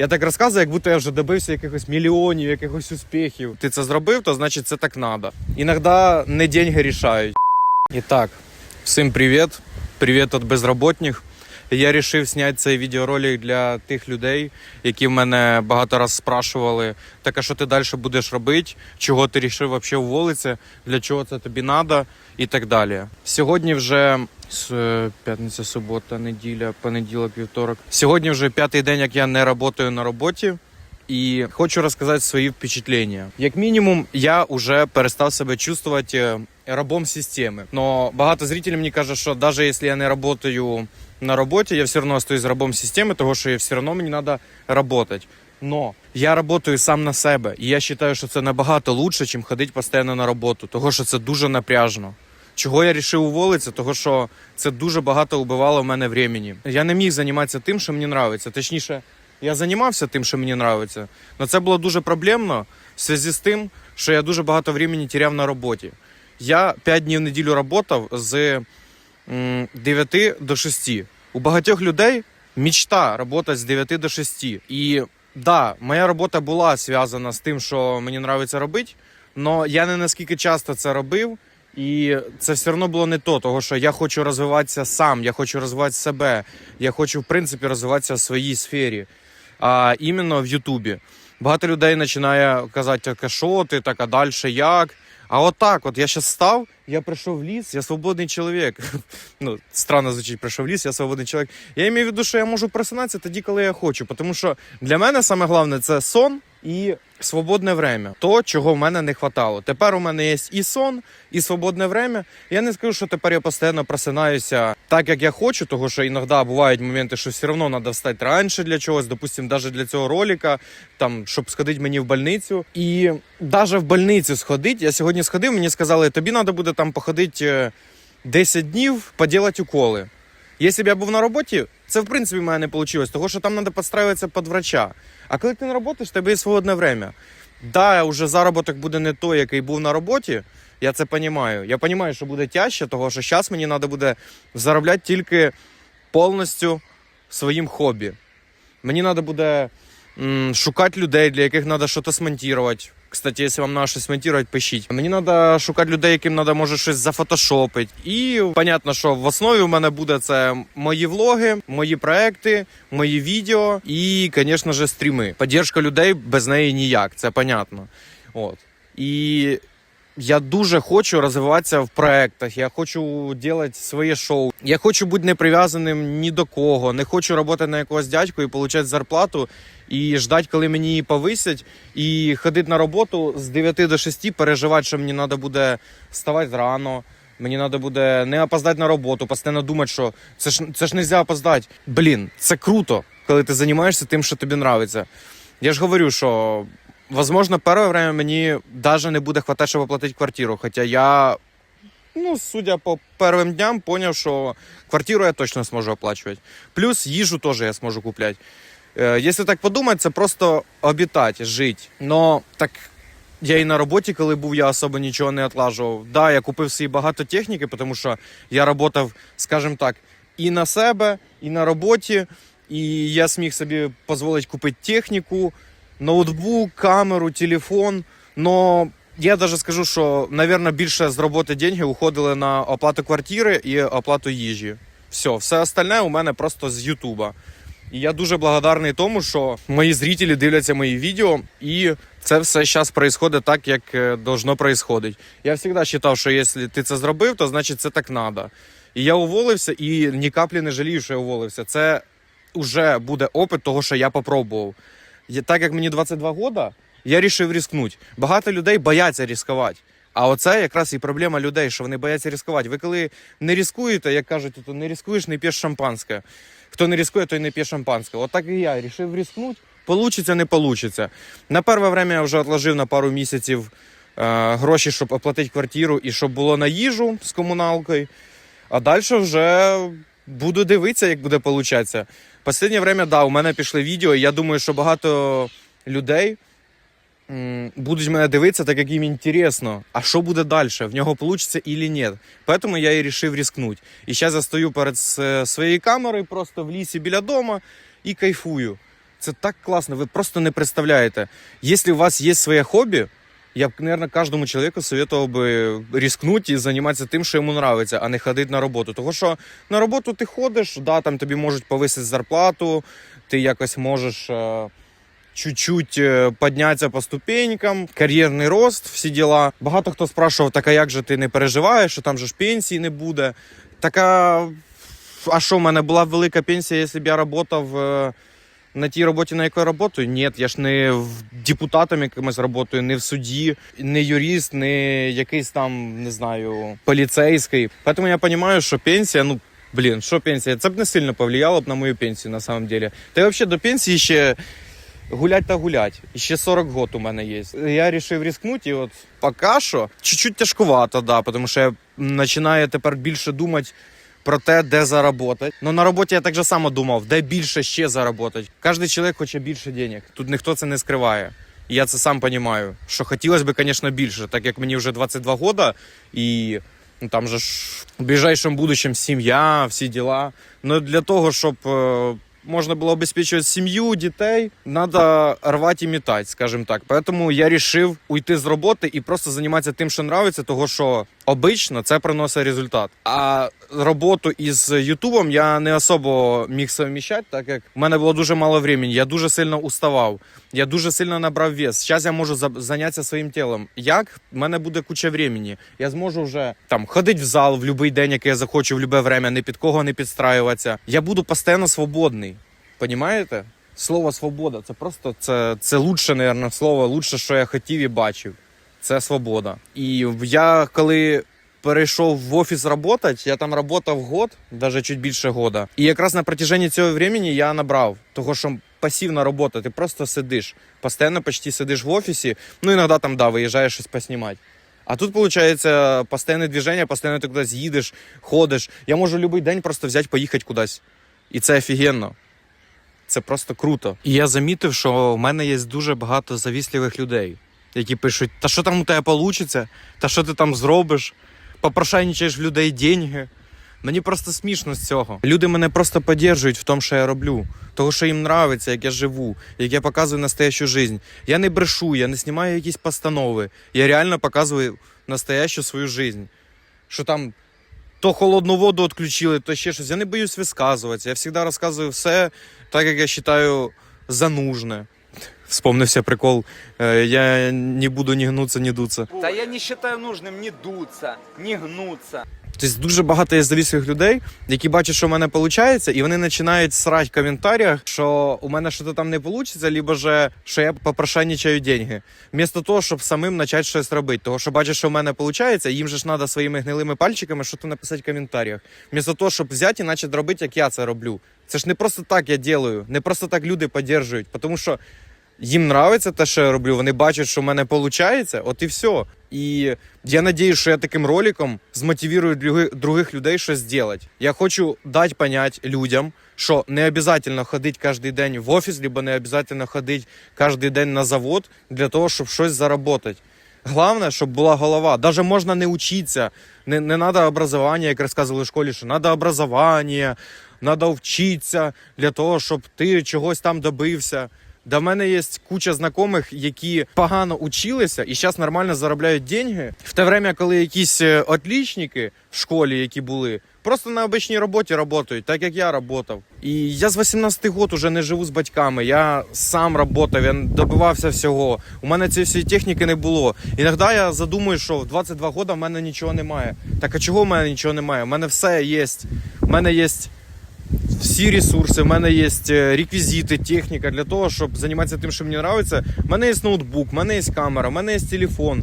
Я так розказую, як будто я вже добився якихось мільйонів, якихось успіхів. Ти це зробив, то значить це так надо. Іноді не деньги рішають. І так, всім привіт. Привіт від безробітних. Я вирішив зняти цей відеоролик для тих людей, які в мене багато раз спрашували, так а що ти далі будеш робити, чого ти вирішив взагалі уволитися, для чого це тобі треба і так далі. Сьогодні вже п'ятниця, субота, неділя, понеділок, вівторок. Сьогодні вже п'ятий день, як я не працюю на роботі. І хочу розказати свої впечатлення. Як мінімум, я вже перестав себе чувствувати е, рабом системи. Но багато зрителів мені каже, що навіть якщо я не працюю на роботі, я все одно остаюсь рабом системи, тому що все одно мені треба працювати. Но я працюю сам на себе, і я вважаю, що це набагато лучше, ніж ходити постійно на роботу, тому що це дуже напряжно. Чого я вирішив уволитися? Того, що це дуже багато убивало в мене времени. Я не міг займатися тим, що мені подобається. Точніше, я займався тим, що мені подобається. але це було дуже проблемно в зв'язку з тим, що я дуже багато времени теряв на роботі. Я 5 днів в неділю працював з м, 9 до 6. У багатьох людей мечта працювати з 9 до 6. І да, моя робота була зв'язана з тим, що мені подобається робити, але я не наскільки часто це робив. І це все одно було не то, того що я хочу розвиватися сам, я хочу розвивати себе, я хочу, в принципі, розвиватися в своїй сфері, а іменно в Ютубі. Багато людей починає казати, що ти, так, а далі як. А от так, от я зараз став, я прийшов в ліс, я свободний чоловік. Ну, странно звучить, прийшов в ліс, я свободний чоловік. Я маю в виду, що я можу просинатися тоді, коли я хочу. Тому що для мене саме головне це сон і свободне время. То, чого в мене не хватало. Тепер у мене є і сон, і свободне время. Я не скажу, що тепер я постійно просинаюся так, як я хочу, тому що іноді бувають моменти, що все одно треба встати раніше для чогось, допустим, навіть для цього ролика, там, щоб сходити мені в больницю. І навіть в больницю сходити, я сьогодні сходив, мені сказали, тобі треба буде там походити е, 10 днів, поділати уколи. Якщо б я був на роботі, це в принципі в мене не вийшло, тому що там треба підстраюватися під врача. А коли ти не працюєш, в тебе є свободне время. Да, вже заробіток буде не той, який був на роботі. Я це розумію. Я розумію, що буде тяжче, тому що зараз мені треба буде заробляти тільки повністю своїм хобі. Мені треба буде шукати людей, для яких треба щось смонтувати. Кстати, якщо вам треба щось смонтувати, пишіть. Мені треба шукати людей, яким треба може щось зафотошопити. І понятно, що в основі у мене буде це мої влоги, мої проекти, мої відео і, звісно ж, стріми. Поддержка людей без неї ніяк, це понятно. От. І я дуже хочу розвиватися в проектах. Я хочу робити своє шоу. Я хочу бути не прив'язаним ні до кого. Не хочу працювати на якогось дядьку і отримати зарплату і ждати, коли мені її повисять, і ходити на роботу з 9 до 6, переживати, що мені треба буде вставати рано. Мені треба буде не опоздати на роботу, постійно думати, що це ж це ж не можна опоздати. Блін, це круто, коли ти займаєшся тим, що тобі подобається. Я ж говорю, що Возможно, перше время мені даже не буде хватати, щоб оплатити квартиру. Хоча я, ну, судя по першим дням, поняв, що квартиру я точно зможу оплачувати. Плюс їжу теж я зможу купляти. Е, якщо так подумати, це просто обітати, жити. Но так я і на роботі, коли був, я особо нічого не отлажував. Да, я купив собі багато техніки, тому що я працював, скажімо так, і на себе, і на роботі. І я зміг собі дозволити купити техніку, ноутбук, камеру, телефон. Но я даже скажу, що, наверное, більше з роботи деньги уходили на оплату квартири і оплату їжі. Все, все остальне у мене просто з Ютуба. І я дуже благодарний тому, що мої зрителі дивляться мої відео, і це все зараз відбувається так, як е, должно происходить. Я завжди вважав, що якщо ти це зробив, то значить це так треба. І я уволився, і ні каплі не жалію, що я уволився. Це вже буде опит того, що я попробував. Я- Так як мені 22 года, я вирішив ризикнути. Багато людей бояться ризикувати. А оце якраз і проблема людей, що вони бояться ризикувати. Ви коли не ризикуєте, як кажуть, то не ризикуєш, не п'єш шампанське. Хто не ризикує, той не п'є шампанське. От і я вирішив ризикнути. Получиться, не получиться. На перше время я вже відложив на пару місяців е, гроші, щоб оплатити квартиру і щоб було на їжу з комуналкою. А далі вже буду дивитися, як буде получатися. Останнє время, да, у мене пішли відео, і я думаю, що багато людей будуть мене дивитися, так як їм інтересно, а що буде далі, в нього вийде или ні. Поэтому я і вирішив рискнути. І зараз я стою перед своєю камерою просто в лісі біля дома і кайфую. Це так класно, ви просто не представляєте. Якщо у вас є своє хобі, я б, наверное, кожному чоловіку советував би рискнути і займатися тим, що йому подобається, а не ходити на роботу. Тому що на роботу ти ходиш, да, там тобі можуть повисити зарплату, ти якось можеш. Е- чуть-чуть е, піднятися по ступенькам, кар'єрний рост, всі діла. Багато хто спрашував, так а як же ти не переживаєш, що там же ж пенсії не буде. Така, а що, в мене була велика пенсія, якщо б я працював на тій роботі, на якій я працюю? Ні, я ж не в депутатом якимось працюю, не в суді, не юрист, не якийсь там, не знаю, поліцейський. Тому я розумію, що пенсія, ну. Блін, що пенсія? Це б не сильно повлияло б на мою пенсію на самом деле. Та взагалі до пенсії ще гулять та гулять. Ще 40 год у мене є. Я вирішив рискнути, і от поки що чуть-чуть тяжкувато, да, тому що я починаю тепер більше думати про те, де заработати. Ну на роботі я так же само думав, де більше ще заработати. Кожен чоловік хоче більше денег. Тут ніхто це не скриває. Я це сам розумію, що хотілося б, звісно, більше, так як мені вже 22 года, і ну, там же ж в ближайшому будущем сім'я, всі діла. Ну для того, щоб е, можна було обеспечувати сім'ю, дітей, треба рвати і метати, скажімо так. Поэтому я вирішив уйти з роботи і просто займатися тим, що подобається, того що обично це приносить результат. А роботу із Ютубом я не особо міг совміщати, так як в мене було дуже мало времени. Я дуже сильно уставав. Я дуже сильно набрав вес. Зараз я можу зайнятися своїм тілом. Як в мене буде куча времени. Я зможу вже там ходити в зал в будь-який день, який я захочу, в будь-яке время, ні під кого не підстраюватися. Я буду постійно свободний. Понімаєте? Слово свобода це просто це, це лучше, наверное, слово, лучше, що я хотів і бачив. Це свобода. І я коли перейшов в офіс працювати, я там працював год, навіть чуть більше года. І якраз на протяжении цього времени я набрав, того що пасивна робота, ти просто сидиш, постійно почти сидиш в офісі, ну іноді там да, виїжджаєш щось поснімати. А тут, виходить, постійне движення, постійно ти кудись їдеш, ходиш. Я можу будь-який день просто взяти, поїхати кудись. І це офігенно. Це просто круто. І я замітив, що в мене є дуже багато завісливих людей, які пишуть: та що там у тебе вийде, та що ти там зробиш, попрошайничаєш в людей деньги. Мені просто смішно з цього. Люди мене просто підтримують в тому, що я роблю. Того, що їм подобається, як я живу, як я показую настоящу жизнь. Я не брешу, я не знімаю якісь постанови. Я реально показую настоящу свою жизнь. Що там то холодну воду відключили, то ще щось. Я не боюсь висказуватися. Я завжди розказую все так, як я вважаю за нужне. Вспомнився прикол. е, Я не буду ні гнуться, ні дуться. Да я не считаю нужным ни дуться, ни гнуться. Тобто дуже багато є завісних людей, які бачать, що в мене виходить, і вони починають срати в коментарях, що у мене щось там не вийде, либо же, що я попрошайничаю деньги. Вмісто того, щоб самим почати щось робити. Того, що бачать, що в мене виходить, їм же ж треба своїми гнилими пальчиками щось написати в коментарях. Вмісто того, щоб взяти і почати робити, як я це роблю. Це ж не просто так я делаю, не просто так люди підтримують, тому що їм нравиться те, що я роблю. Вони бачать, що в мене виходить, от і все. І я надіюсь, що я таким роликом змотивірую других людей щось зробити. Я хочу дати понять людям, що не обов'язково ходити кожен день в офіс, либо не обов'язково ходити кожен день на завод для того, щоб щось заробити. Головне, щоб була голова. Даже можна не учитися, не, не треба образування, як розказували в школі, що треба образування, треба вчитися для того, щоб ти чогось там добився. До мене є куча знайомих, які погано училися і зараз нормально заробляють деньги. В те время, коли якісь е, отлічники в школі, які були, просто на обичній роботі працюють, так як я працював. І я з 18 років уже не живу з батьками. Я сам працював, я добивався всього. У мене цієї всієї техніки не було. Іноді я задумую, що в 22 роки в мене нічого немає. Так а чого в мене нічого немає? У мене все є. У мене є всі ресурси, в мене є е, реквізити, техніка для того, щоб займатися тим, що мені подобається. У мене є ноутбук, в мене є камера, в мене є телефон.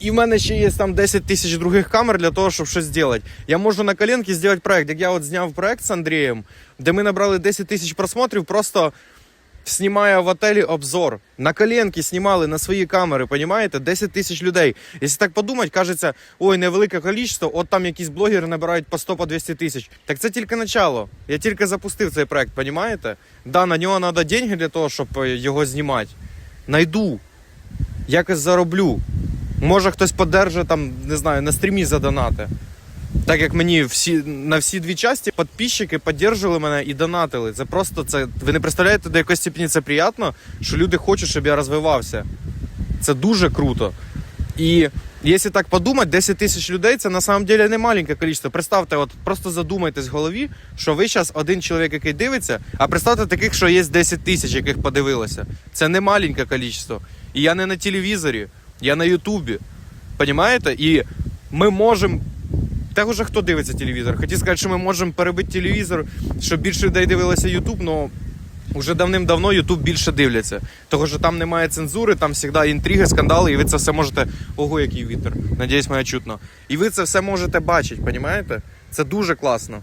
І в мене ще є там 10 тисяч других камер для того, щоб щось зробити. Я можу на коленки зробити проект. Як я от зняв проект з Андрієм, де ми набрали 10 тисяч просмотрів, просто знімає в отелі обзор. На коленки знімали на свої камери, понімаєте? 10 тисяч людей. Якщо так подумати, кажеться, ой, невелике кількість, от там якісь блогери набирають по 100 по 200 тисяч. Так це тільки начало. Я тільки запустив цей проект, понімаєте? Да, на нього треба деньги для того, щоб е, його знімати. Найду. Якось зароблю. Може хтось подержить там, не знаю, на стрімі задонати. Так як мені всі на всі дві часті підписчики підтримували мене і донатили. Це просто це. Ви не представляєте, до якої степені це приємно, що люди хочуть, щоб я розвивався. Це дуже круто. І якщо так подумати, 10 тисяч людей це на самом деле не маленьке кількість. Представте, от просто задумайтесь в голові, що ви зараз один чоловік, який дивиться, а представте таких, що є 10 тисяч, яких подивилося. Це не маленьке кількість. І я не на телевізорі, я на Ютубі. Понімаєте? І ми можемо. Та вже хто дивиться телевізор? Хотів сказати, що ми можемо перебити телевізор, щоб більше людей дивилося Ютуб, але вже давним-давно Ютуб більше дивляться. Того, що там немає цензури, там завжди інтриги, скандали, і ви це все можете. Ого, який вітер. Надіюсь, мене чутно. І ви це все можете бачити, понімаєте? Це дуже класно.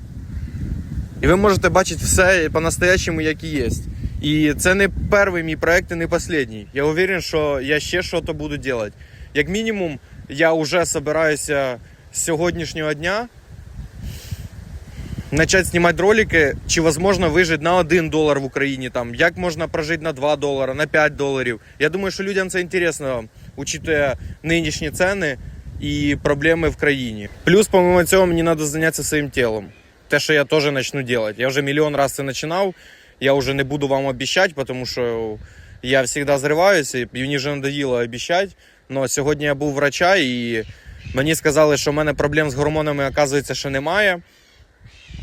І ви можете бачити все по-настоящему, як і є. І це не перший мій проект і не останній. Я уверен, що я ще щось буду робити. Як мінімум, я вже збираюся з сьогоднішнього дня начать знімати ролики, чи возможно вижити на 1 долар в Україні, там, як можна прожити на 2 долара, на 5 доларів. Я думаю, що людям це інтересно, учитує нинішні ціни і проблеми в країні. Плюс, помимо цього, мені треба зайнятися своїм тілом. Те, що я теж почну робити. Я вже мільйон разів це починав, я вже не буду вам обіцяти, тому що я завжди зриваюся, і мені вже надоїло обіцяти. Но сьогодні я був врача і мені сказали, що в мене проблем з гормонами, оказується, що немає.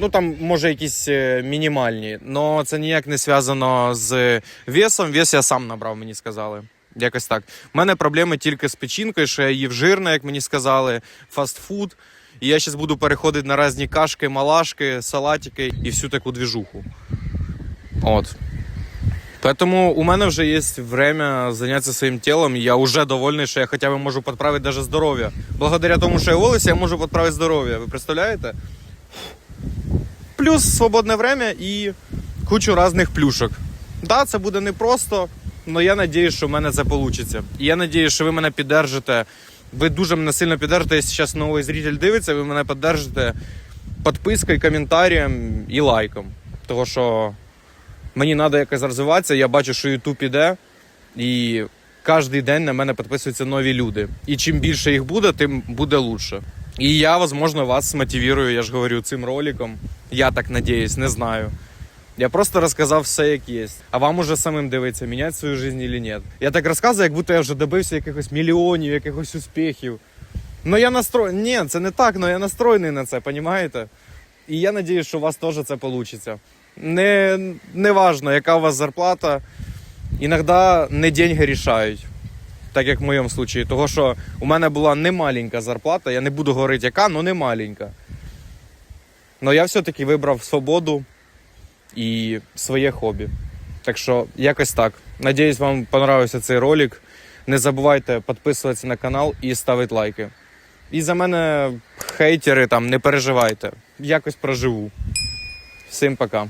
Ну там може якісь е, мінімальні, але це ніяк не зв'язано з весом. Вес я сам набрав, мені сказали. Якось так. У мене проблеми тільки з печінкою, що я їв жирне, як мені сказали, фастфуд. І я зараз буду переходити на різні кашки, малашки, салатики і всю таку двіжуху. От. Поэтому у мене вже є время зайнятися своїм тілом, я вже довольний, що я хоча б можу підправити даже здоров'я. Благодаря тому, що я волосся, я можу підправити здоров'я. Ви представляєте? Плюс свободне время і кучу різних плюшок. Да, це буде непросто, але я сподіваюся, що в мене це вийде. І я сподіваюся, що ви мене піддержите. Ви дуже мене сильно піддержите, якщо зараз новий зритель дивиться, ви мене піддержите підпискою, коментарем і лайком. Тому що мені треба якось розвиватися, я бачу, що YouTube іде, і кожен день на мене підписуються нові люди. І чим більше їх буде, тим буде лучше. І я, возможно, вас смотивірую, я ж говорю, цим роликом. Я так надіюсь, не знаю. Я просто розказав все, як є. А вам уже самим дивитися, міняти свою життя чи ні. Я так розказую, як будто я вже добився якихось мільйонів, якихось успіхів. Ну я настроєний. Ні, це не так, але я настроєний на це, розумієте? І я сподіваюся, що у вас теж це вийде. Не, не важно, яка у вас зарплата. Іноді не деньги рішають. Так як в моєму случаї. Того, що у мене була немаленька зарплата, я не буду говорити яка, але не маленька. Но я все-таки вибрав свободу і своє хобі. Так що якось так. Надіюсь, вам понравився цей ролик. Не забувайте підписуватися на канал і ставити лайки. І за мене хейтери там не переживайте. Якось проживу. Всім пока.